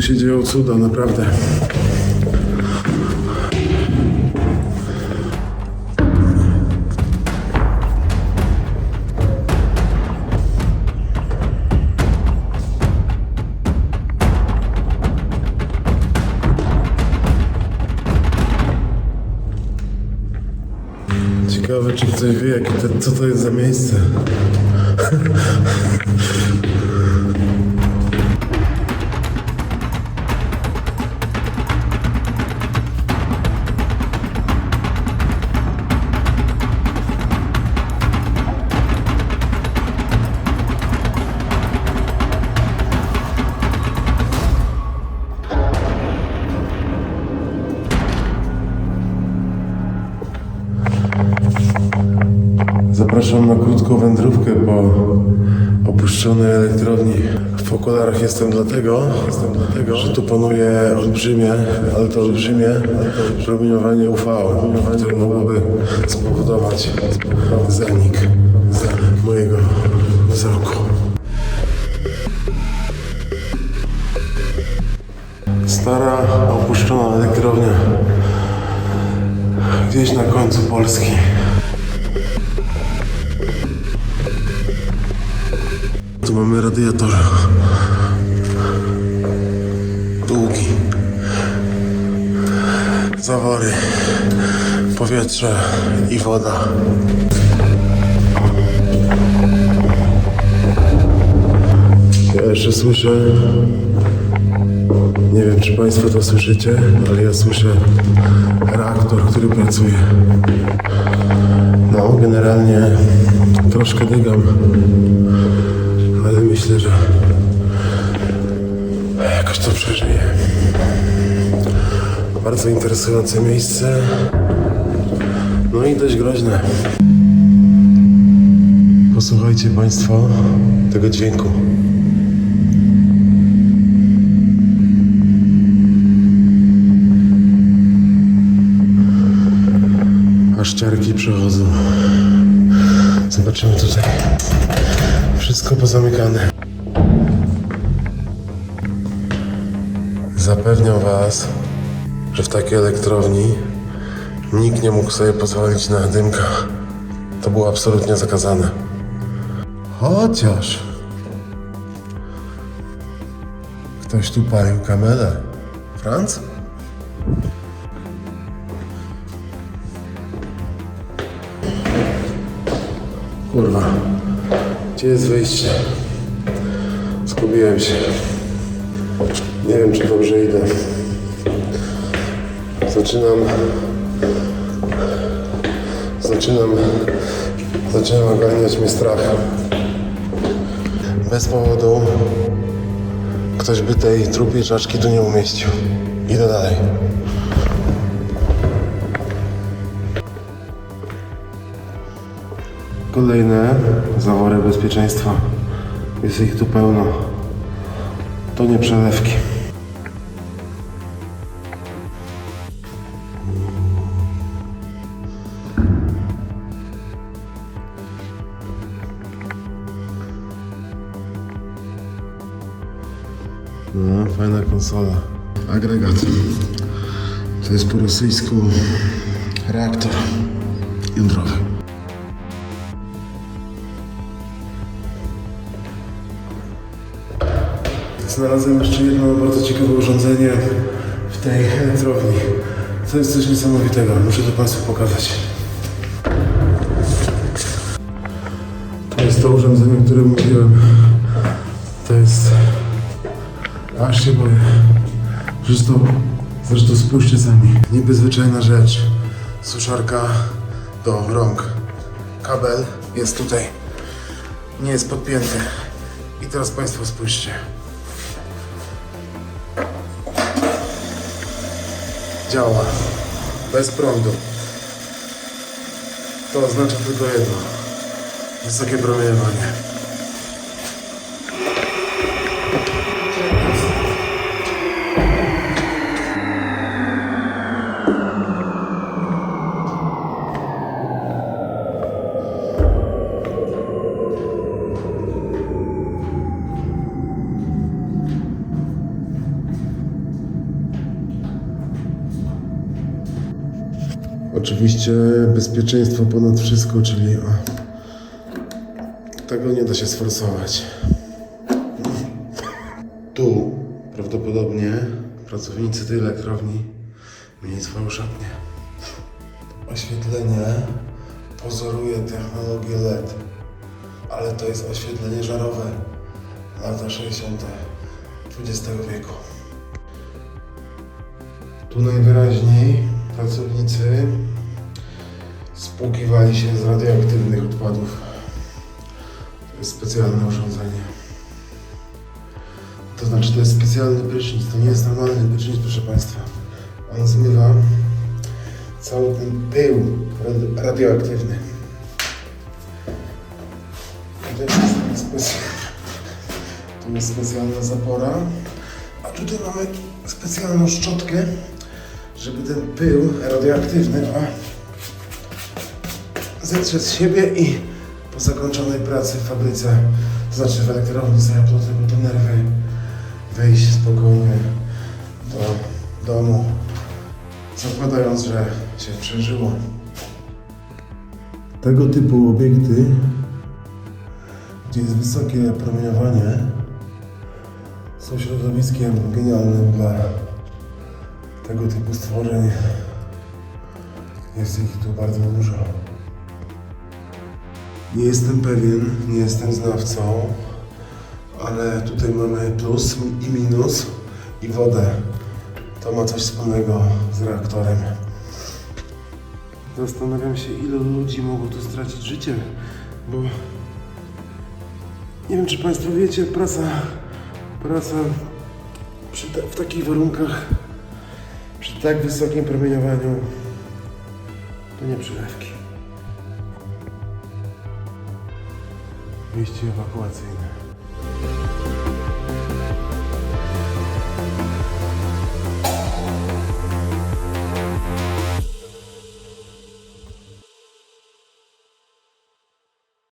Tu się dzieją cuda, naprawdę. Ciekawe, czy ktoś wie, jakie to, co to jest za miejsce. Zapraszam na krótką wędrówkę po opuszczonej elektrowni. W okularach jestem dlatego, jestem dlatego że tu panuje olbrzymie, ale to olbrzymie promieniowanie UV, które mogłoby spowodować zanik mojego wzroku. Stara, opuszczona elektrownia gdzieś na końcu Polski. Tu mamy radiator. Długi. Zawory. Powietrze i woda. Ja jeszcze słyszę. Nie wiem, czy Państwo to słyszycie, ale ja słyszę reaktor, który pracuje. No, generalnie troszkę dygam ale myślę, że jakoś to przeżyję. Bardzo interesujące miejsce. No i dość groźne. Posłuchajcie Państwo tego dźwięku. Aż ciarki przechodzą. Zobaczymy tutaj. Wszystko pozamykane. Zapewniam Was, że w takiej elektrowni nikt nie mógł sobie pozwolić na dymka. To było absolutnie zakazane. Chociaż ktoś tu palił kamelę. Franc? Kurwa. Gdzie jest wyjście? Zgubiłem się. Nie wiem, czy dobrze idę. Zaczynam. Zaczynam. Zaczynam ogarniać mnie strach. Bez powodu ktoś by tej trupiej czaszki tu nie umieścił. Idę dalej. Kolejne zawory bezpieczeństwa. Jest ich tu pełno. To nie przelewki. No, fajna konsola. Agregat. To jest po rosyjsku reaktor jądrowy. Znalazłem jeszcze jedno bardzo ciekawe urządzenie w tej elektrowni. To jest coś niesamowitego. Muszę to Państwu pokazać. To jest to urządzenie, o którym mówiłem. To jest... Aż się boję. Zresztą, zresztą spójrzcie sami. Niby zwyczajna rzecz. Suszarka do rąk. Kabel jest tutaj. Nie jest podpięty. I teraz Państwo spójrzcie. Działa. Bez prądu. To oznacza tylko jedno. Wysokie promieniowanie. Oczywiście bezpieczeństwo ponad wszystko, czyli tego nie da się sforsować. Tu prawdopodobnie pracownicy tej elektrowni mieli swoją szatnię. Oświetlenie pozoruje technologię LED, ale to jest oświetlenie żarowe. Lata 60. XX wieku. Tu najwyraźniej pracownicy spłukiwali się z radioaktywnych odpadów. To jest specjalne urządzenie. To znaczy, to jest specjalny prysznic, to nie jest normalny prysznic, proszę Państwa. On zmywa cały ten pył rad- radioaktywny. To jest, to jest specjalna zapora. A tutaj mamy specjalną szczotkę, żeby ten pył radioaktywny a, zetrzeć z siebie i po zakończonej pracy w fabryce, to znaczy w elektrowni Zajaploty, bo to nerwy, wyjść spokojnie do domu, zakładając, że się przeżyło. Tego typu obiekty, gdzie jest wysokie promieniowanie, są środowiskiem genialnym dla tego typu stworzeń. Jest ich tu bardzo dużo. Nie jestem pewien, nie jestem znawcą, ale tutaj mamy plus i minus i wodę. To ma coś wspólnego z reaktorem. Zastanawiam się, ilu ludzi mogło tu stracić życie, bo nie wiem, czy Państwo wiecie, praca, praca przy w takich warunkach, przy tak wysokim promieniowaniu, to nie przylewki. Wyjście ewakuacyjne.